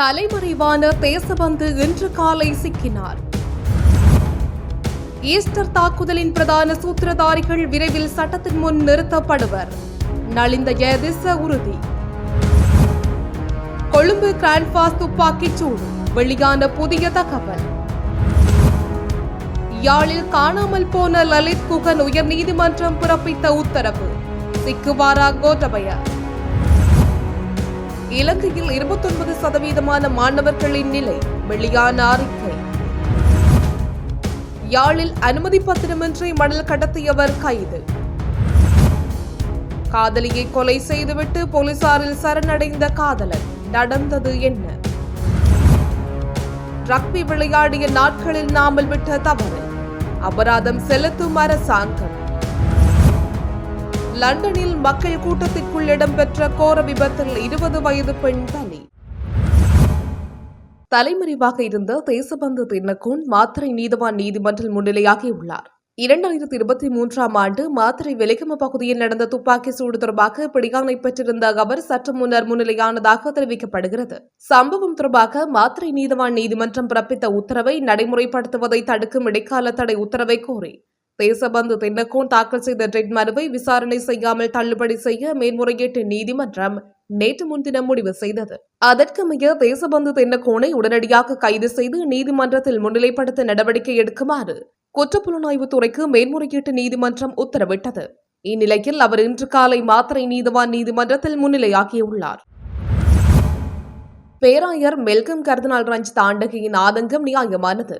தலைமறைவான தேசபந்து இன்று காலை சிக்கினார். ஈஸ்டர் தாக்குதலின் பிரதான சூத்திரதாரிகள் விரைவில் சட்டத்தின் முன் நிறுத்தப்படுவர். நலிந்த ஜெயதிச உறுதி. கொழும்பு கிராண்ட்பாஸ் துப்பாக்கிச் சூடு வெளியான புதிய தகவல். யாழில் காணாமல் போன லலித் குகன் உயர்நீதிமன்றம் பிறப்பித்த உத்தரவு. சிக்குவாரா கோட்டபய இலங்கையில் இருபத்தொன்பது சதவீதமான மாணவர்களின் நிலை வெளியான அறிக்கை. யாழில் அனுமதி பத்திரமின்றி மணல் கடத்தியவர் கைது. காதலியை கொலை செய்துவிட்டு போலீசாரில் சரணடைந்த காதலன் நடந்தது என்ன? ரக்பி விளையாடிய நாட்களில் நாமல் விட்ட தவறு. அபராதம் செலுத்தும் அரசாங்கம். லண்டனில் மக்கள் கூட்டத்திற்குள் இடம்பெற்ற கோர விபத்தில் இருபது வயது பெண் பலி தலைமறைவாக இருந்த தேசபந்து தின்னகோன் மாத்திரை நீதவான் நீதிமன்றில் முன்னிலையாகியுள்ளார். இரண்டாயிரத்தி இருபத்தி மூன்றாம் ஆண்டு மாத்திரை வெலிகம பகுதியில் நடந்த துப்பாக்கி சூடு தொடர்பாக பிடியாணை பெற்றிருந்த அவர் சற்று முன்னர் முன்னிலையானதாக தெரிவிக்கப்படுகிறது. சம்பவம் தொடர்பாக மாத்திரை நீதவான் நீதிமன்றம் பிறப்பித்த உத்தரவை நடைமுறைப்படுத்துவதை தடுக்கும் இடைக்கால தடை உத்தரவை கோரி தேசபந்து தென்னக்கோன் தாக்கல் செய்த ரெட் மனுவை விசாரணை செய்யாமல் தள்ளுபடி செய்ய மேன்முறையீட்டு நீதிமன்றம் நேற்று முன்தினம் முடிவு செய்தது. அதற்கமைய தேசபந்து தென்னக்கோனை உடனடியாக கைது செய்து நீதிமன்றத்தில் முன்னிலைப்படுத்த நடவடிக்கை எடுக்குமாறு குற்றப்புலனாய்வு துறைக்கு மேன்முறையீட்டு நீதிமன்றம் உத்தரவிட்டது. இந்நிலையில் அவர் இன்று காலை மாத்திரை நீதிவான் நீதிமன்றத்தில் முன்னிலையாகியுள்ளார். பேராயர் மெல்கம் கர்தனால் ரஞ்சித் ஆண்டகையின் ஆதங்கம் நியாயமானது.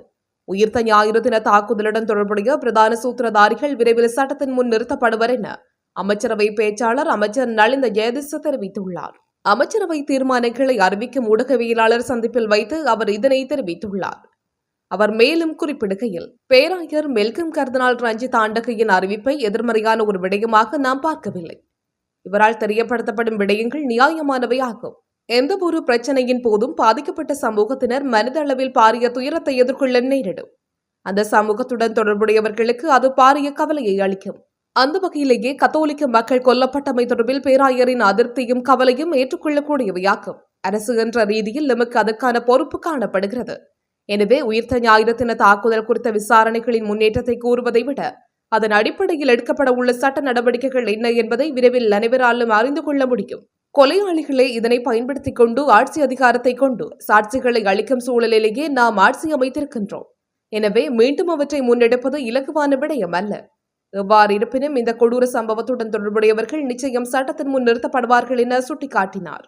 உயிர்த்த ஞாயிறு தின தாக்குதலுடன் தொடர்புடைய பிரதான சூத்திரதாரிகள் விரைவில் சட்டத்தின் முன் நிறுத்தப்படுவர் என அமைச்சரவை பேச்சாளர் அமைச்சர் நலிந்த ஜெயதிச தெரிவித்துள்ளார். அமைச்சரவை தீர்மானங்களை அறிவிக்கும் ஊடகவியலாளர் சந்திப்பில் வைத்து அவர் இதனை தெரிவித்துள்ளார். அவர் மேலும் குறிப்பிடுகையில் பேராயர் மெல்கம் கர்தனால் ரஞ்சித் ஆண்டகையின் அறிவிப்பை எதிர்மறையான ஒரு விடயமாக நாம் பார்க்கவில்லை. இவரால் தெரியப்படுத்தப்படும் விடயங்கள் நியாயமானவை ஆகும் எந்த ஒரு பிரச்சனையின் போதும் பாதிக்கப்பட்ட சமூகத்தினர் மனிதளவில் பாரிய துயரத்தை எதிர்கொள்ள நேரிடும். அந்த சமூகத்துடன் தொடர்புடையவர்களுக்கு அது பாரிய கவலையை அளிக்கும். அந்த வகையிலேயே கத்தோலிக்க மக்கள் கொல்லப்பட்டமை தொடர்பில் பேராயரின் அதிருப்தியும் கவலையும் ஏற்றுக்கொள்ளக்கூடியவையாக்கும் அரசு என்ற ரீதியில் நமக்கு அதற்கான பொறுப்பு காணப்படுகிறது. எனவே உயிர்த்த ஞாயிறு தாக்குதல் குறித்த விசாரணைகளின் முன்னேற்றத்தை கூறுவதை விட அதன் அடிப்படையில் எடுக்கப்பட உள்ள சட்ட நடவடிக்கைகள் என்ன என்பதை விரைவில் அனைவராலும் அறிந்து கொள்ள முடியும். கொலையாளிகளே இதனை பயன்படுத்திக் கொண்டு ஆட்சி அதிகாரத்தை கொண்டு சாட்சிகளை அளிக்கும் சூழலிலேயே நாம் ஆட்சி அமைத்திருக்கின்றோம். எனவே மீண்டும் அவற்றை முன்னெடுப்பது இலகுவான விடயம் அல்ல. எவ்வாறு இருப்பினும் இந்த கொடூர சம்பவத்துடன் தொடர்புடையவர்கள் நிச்சயம் சட்டத்தின் முன் நிறுத்தப்படுவார்கள் என சுட்டிக்காட்டினார்.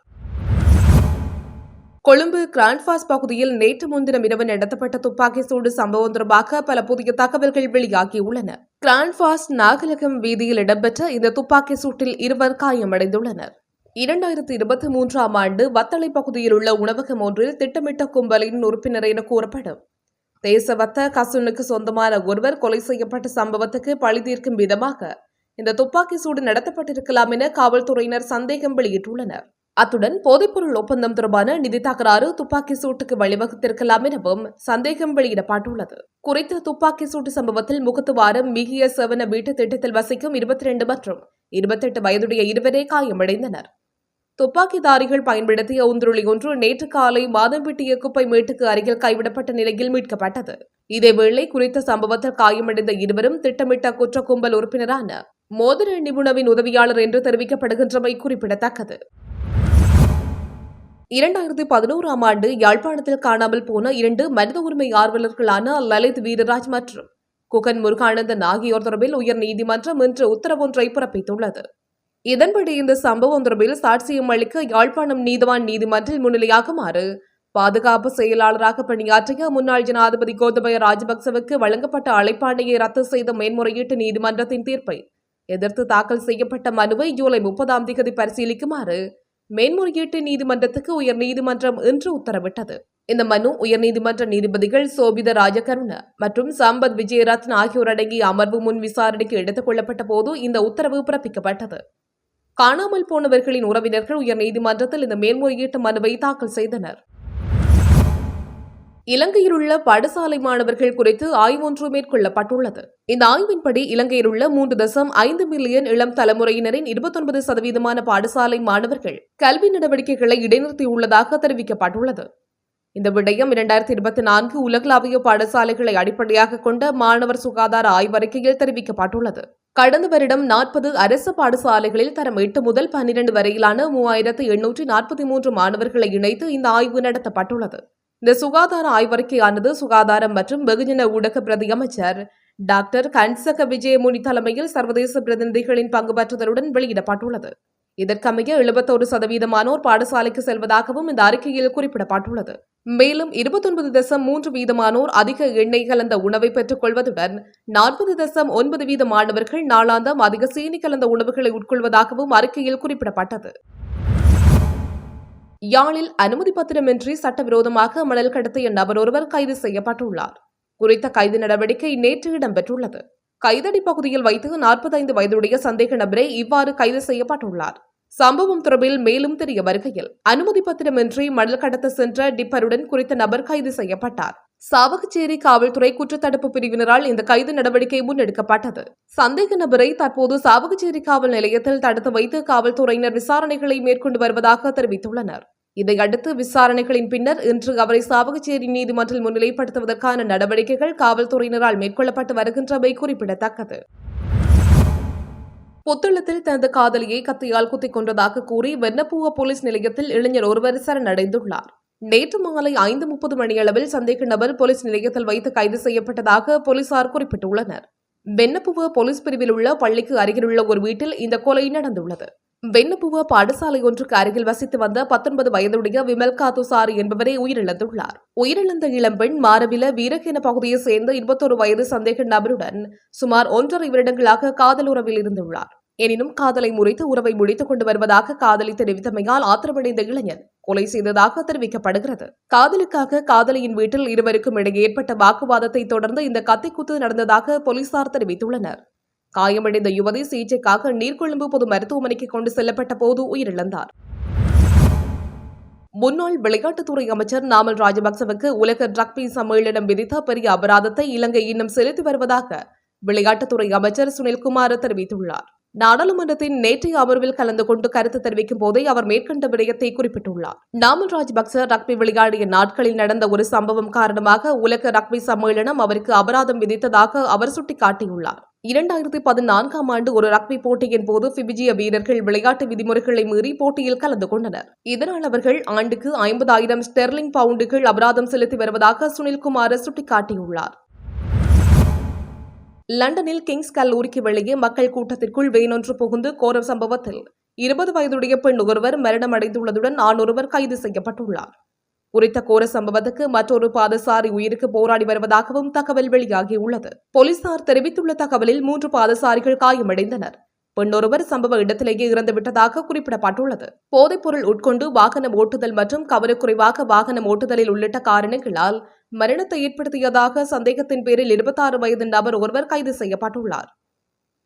கொழும்பு கிராண்ட்பாஸ் பகுதியில் நேற்று முன்தினம் இரவு நடத்தப்பட்ட துப்பாக்கி சூடு சம்பவம் தொடர்பாக பல புதிய தகவல்கள் வெளியாகியுள்ளன. கிராண்ட்பாஸ் நாகலகம் வீதியில் இடம்பெற்ற இந்த துப்பாக்கி சூட்டில் இருவர் காயமடைந்துள்ளனர். இரண்டாயிரத்தி இருபத்தி மூன்றாம் ஆண்டு வத்தளை பகுதியில் உள்ள உணவகம் ஒன்றில் திட்டமிட்ட கும்பலின் உறுப்பினர் என கூறப்படும். தேசவத்த கசுனுக்கு சொந்தமான ஒருவர் கொலை செய்யப்பட்ட சம்பவத்துக்கு பழி தீர்க்கும் விதமாக இந்த துப்பாக்கி சூடு நடத்தப்பட்டிருக்கலாம் என காவல்துறையினர் சந்தேகம் வெளியிட்டுள்ளனர். அத்துடன் போதைப்பொருள் ஒப்பந்தம் தொடர்பான நிதி தகராறு துப்பாக்கி சூட்டுக்கு வழிவகுத்திருக்கலாம் எனவும் சந்தேகம் வெளியிடப்பட்டுள்ளது. குறித்த துப்பாக்கி சூட்டு சம்பவத்தில் முகத்துவாரம் மிகிய செவன வீட்டு திட்டத்தில் வசிக்கும் இருபத்தி ரெண்டு மற்றும் இருபத்தெட்டு வயதுடைய இருவரே காயமடைந்தனர். துப்பாக்கிதாரிகள் பயன்படுத்திய உந்துருளி ஒன்று நேற்று காலை மாதம்பிட்டிய குப்பை மேட்டுக்கு அருகில் கைவிடப்பட்ட நிலையில் மீட்கப்பட்டது. இதேவேளை குறித்த சம்பவத்தில் காயமடைந்த இருவரும் திட்டமிட்ட குற்ற கும்பல் உறுப்பினரான மோதிர நிபுணவின் உதவியாளர் என்று தெரிவிக்கப்படுகின்றமை குறிப்பிடத்தக்கது. இரண்டாயிரத்தி பதினோராம் ஆண்டு யாழ்ப்பாணத்தில் காணாமல் போன இரண்டு மனித உரிமை ஆர்வலர்களான லலித் வீரராஜ் மற்றும் குகன் முருகானந்தன் ஆகியோர் தொடர்பில் உயர் நீதிமன்றம் இன்று உத்தரவொன்றை பிறப்பித்துள்ளது. இதன்படி இந்த சம்பவம் தொடர்பில் சாட்சியம் அளிக்க யாழ்ப்பாணம் நீதவான் நீதிமன்றில் முன்னிலையாகுமாறு. பாதுகாப்பு செயலாளராக பணியாற்றிய முன்னாள் ஜனாதிபதி கோத்தபய ராஜபக்சவுக்கு வழங்கப்பட்ட அழைப்பாணையை ரத்து செய்த மேன்முறையீட்டு நீதிமன்றத்தின் தீர்ப்பை எதிர்த்து தாக்கல் செய்யப்பட்ட மனுவை ஜூலை முப்பதாம் தேதி பரிசீலிக்குமாறு மேன்முறையீட்டு நீதிமன்றத்துக்கு உயர் நீதிமன்றம் இன்று உத்தரவிட்டது. இந்த மனு உயர்நீதிமன்ற நீதிபதிகள் சோபித ராஜகருண மற்றும் சம்பத் விஜயரத்ன ஆகியோர் அடங்கிய அமர்வு முன் விசாரணைக்கு எடுத்துக் கொள்ளப்பட்ட போது இந்த உத்தரவு பிறப்பிக்கப்பட்டது. காணாமல் போனவர்களின் உறவினர்கள் உயர் நீதிமன்றத்தில் இந்த மேல்முறையீட்டு மனுவை தாக்கல் செய்தனர். இலங்கையில் உள்ள பாடசாலை மாணவர்கள் குறித்து ஆய்வொன்று மேற்கொள்ளப்பட்டுள்ளது. இந்த ஆய்வின்படி இலங்கையில் உள்ள மூன்று தசம் ஐந்து மில்லியன் இளம் தலைமுறையினரின் இருபத்தொன்பது சதவீதமான பாடசாலை மாணவர்கள் கல்வி நடவடிக்கைகளை இடைநிறுத்தியுள்ளதாக தெரிவிக்கப்பட்டுள்ளது. இந்த விடயம் இரண்டாயிரத்தி இருபத்தி நான்கு உலகளாவிய பாடசாலைகளை அடிப்படையாக கொண்ட மாணவர் சுகாதார ஆய்வறிக்கையில் தெரிவிக்கப்பட்டுள்ளது. கடந்த வருடம் நாற்பது அரசு பாடசாலைகளில் தரம் எட்டு முதல் பன்னிரண்டு வரையிலான மூவாயிரத்து எண்ணூற்றி நாற்பத்தி மூன்று மாணவர்களை இணைத்து இந்த ஆய்வு நடத்தப்பட்டுள்ளது. இந்த சுகாதார ஆய்வறிக்கையானது சுகாதாரம் மற்றும் வெகுஜன ஊடக பிரதி அமைச்சர் டாக்டர் கன்சக விஜயமுனி தலைமையில் சர்வதேச பிரதிநிதிகளின் பங்கு பெற்றதுடன் வெளியிடப்பட்டுள்ளது. இதற்கமைய எழுபத்தோரு சதவீதமானோர் பாடசாலைக்கு செல்வதாகவும் இந்த அறிக்கையில் குறிப்பிடப்பட்டுள்ளது. மேலும் இருபத்தொன்பது தசம் மூன்று வீதமானோர் அதிக எண்ணெய் கலந்த உணவை பெற்றுக் கொள்வதுடன் நாற்பது தசம் ஒன்பது வீத மாணவர்கள் நாளாந்தம் அதிக சீனி கலந்த உணவுகளை உட்கொள்வதாகவும் அறிக்கையில் குறிப்பிடப்பட்டது. யாழில் அனுமதி பத்திரமின்றி சட்டவிரோதமாக மணல் கடத்திய நபர் ஒருவர் கைது செய்யப்பட்டுள்ளார். குறித்த கைது நடவடிக்கை நேற்று இடம்பெற்றுள்ளது. கைதடி பகுதியில் வைத்து நாற்பத்தைந்து வயதுடைய சந்தேக நபரே இவ்வாறு கைது செய்யப்பட்டுள்ளார். சம்பவம் தொடர்பில் மேலும் தெரிய வருகையில் அனுமதி பத்திரமின்றி மணல் கடத்த சென்ற டிப்பருடன் குறித்த நபர் கைது செய்யப்பட்டார். சாவகச்சேரி காவல்துறை குற்றத்தடுப்பு பிரிவினரால் இந்த கைது நடவடிக்கை முன்னெடுக்கப்பட்டது. சந்தேக நபரை தற்போது சாவகச்சேரி காவல் நிலையத்தில் தடுத்து வைத்து காவல்துறையினர் விசாரணைகளை மேற்கொண்டு வருவதாக தெரிவித்துள்ளனர். இதையடுத்து விசாரணைகளின் பின்னர் இன்று அவரை சாவகச்சேரி நீதிமன்றில் முன்னிலைப்படுத்துவதற்கான நடவடிக்கைகள் காவல்துறையினரால் மேற்கொள்ளப்பட்டு வருகின்றமை குறிப்பிடத்தக்கது. புத்தளத்தில் தனது காதலியை கத்தியால் குத்திக் கொண்டதாக கூறி வெண்ணப்பூவ போலீஸ் நிலையத்தில் இளைஞர் ஒருவர் சரணடைந்துள்ளார். நேற்று மாலை ஐந்து முப்பது மணியளவில் சந்தேக நபர் போலீஸ் நிலையத்தில் வைத்து கைது செய்யப்பட்டதாக போலீசார் குறிப்பிட்டுள்ளனர். வெண்ணப்புவ போலீஸ் பிரிவில் உள்ள பள்ளிக்கு அருகிலுள்ள ஒரு வீட்டில் இந்த கொலை நடந்துள்ளது. வெண்ணப்புவ பாடசாலை ஒன்றுக்கு அருகில் வசித்து வந்த பத்தொன்பது வயதுடைய விமல் காத்துசாரி என்பவரே உயிரிழந்துள்ளார். உயிரிழந்த இளம்பெண் மாரவில வீரகேன பகுதியை சேர்ந்த இருபத்தொரு வயது சந்தேக நபருடன் சுமார் ஒன்றரை வருடங்களாக காதல் உறவில் இருந்துள்ளார். எனினும் காதலை முறித்து உறவை முடித்துக் கொண்டு வருவதாக காதலி தெரிவித்தமையால் ஆத்திரமடைந்த இளைஞன் கொலை செய்ததாக தெரிவிக்கப்படுகிறது. காதலுக்காக காதலியின் வீட்டில் இருவருக்கும் இடையே ஏற்பட்ட வாக்குவாதத்தை தொடர்ந்து இந்த கத்திக்குத்து நடந்ததாக போலீசார் தெரிவித்துள்ளனர். காயமடைந்த யுவதி சிகிச்சைக்காக நீர்கொழும்பு பொது மருத்துவமனைக்கு கொண்டு செல்லப்பட்ட போது உயிரிழந்தார். முன்னாள் விளையாட்டுத்துறை அமைச்சர் நாமல் ராஜபக்சவுக்கு உலக ரக்பி சம்மேளனம் விதித்த பெரிய அபராதத்தை இலங்கை இன்னும் செலுத்தி வருவதாக விளையாட்டுத்துறை அமைச்சர் சுனில்குமார் தெரிவித்துள்ளார். நாடாளுமன்றத்தின் நேற்றைய அமர்வில் கலந்து கொண்டு கருத்து தெரிவிக்கும் போதே அவர் மேற்கண்ட விடயத்தை குறிப்பிட்டுள்ளார். நாமல் ராஜபக்ச ரக்பி விளையாடிய நாட்களில் நடந்த ஒரு சம்பவம் காரணமாக உலக ரக்பி சம்மேளனம் அவருக்கு அபராதம் விதித்ததாக அவர் சுட்டிக்காட்டியுள்ளார். இரண்டாயிரத்தி பதினான்காம் ஆண்டு ஒரு ரக்பி போட்டியின் போது பிபிஜிய வீரர்கள் விளையாட்டு விதிமுறைகளை மீறி போட்டியில் கலந்து கொண்டனர். இதனால் அவர்கள் ஆண்டுக்கு ஐம்பதாயிரம் ஸ்டெர்லிங் பவுண்டுகள் அபராதம் செலுத்தி வருவதாக சுனில்குமார் சுட்டிக்காட்டியுள்ளார். லண்டனில் கிங்ஸ் கல்லூரிக்கு வெளியே மக்கள் கூட்டத்திற்குள் வேனொன்று புகுந்து கோர சம்பவத்தில் இருபது வயதுடைய பெண் ஒருவர் மரணமடைந்துள்ளதுடன் ஆண் கைது செய்யப்பட்டுள்ளார். குறித்த கோர சம்பவத்துக்கு மற்றொரு பாதசாரி உயிருக்கு போராடி வருவதாகவும் தகவல் வெளியாகியுள்ளது. போலீசார் தெரிவித்துள்ள தகவலில் மூன்று பாதசாரிகள் காயமடைந்தனர். பெண்ணொருவர் சம்பவ இடத்திலேயே இறந்துவிட்டதாக குறிப்பிடப்பட்டுள்ளது. போதைப்பொருள் உட்கொண்டு வாகனம் ஓட்டுதல் மற்றும் கவனக்குறைவாக வாகனம் ஓட்டுதலில் உள்ளிட்ட காரணங்களால் மரணத்தை ஏற்படுத்தியதாக சந்தேகத்தின் பேரில் இருபத்தாறு வயது நபர் ஒருவர் கைது செய்யப்பட்டுள்ளார்.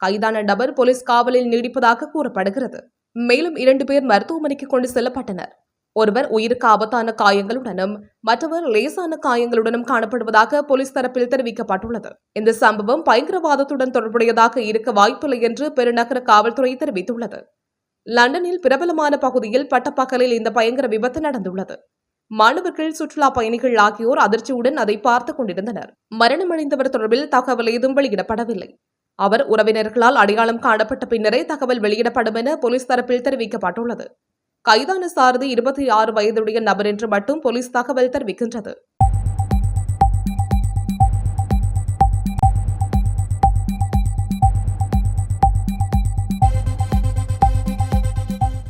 கைதான நபர் போலீஸ் காவலில் நீடிப்பதாக கூறப்படுகிறது. மேலும் இரண்டு பேர் மருத்துவமனைக்கு கொண்டு செல்லப்பட்டனர். ஒருவர் உயிருக்கு ஆபத்தான காயங்களுடனும் மற்றவர் லேசான காயங்களுடனும் காணப்படுவதாக போலீஸ் தரப்பில் தெரிவிக்கப்பட்டுள்ளது. இந்த சம்பவம் பயங்கரவாதத்துடன் தொடர்புடையதாக இருக்க வாய்ப்பில்லை என்று பெருநகர காவல்துறை தெரிவித்துள்ளது. லண்டனில் பிரபலமான பகுதியில் பட்டப்பகலில் இந்த பயங்கர விபத்து நடந்துள்ளது. மாணவர்கள் சுற்றுலா பயணிகள் ஆகியோர் அதிர்ச்சியுடன் அதை பார்த்துக் கொண்டிருந்தனர். மரணமடைந்தவர் தொடர்பில் தகவல் ஏதும் வெளியிடப்படவில்லை. அவர் உறவினர்களால் அடையாளம் காணப்பட்ட பின்னரே தகவல் வெளியிடப்படும் என போலீஸ் தரப்பில் தெரிவிக்கப்பட்டுள்ளது. கைதான சாரதி இருபத்தி ஆறு வயதுடைய நபர் என்று மட்டும் போலீஸ் தகவல் தெரிவிக்கின்றது.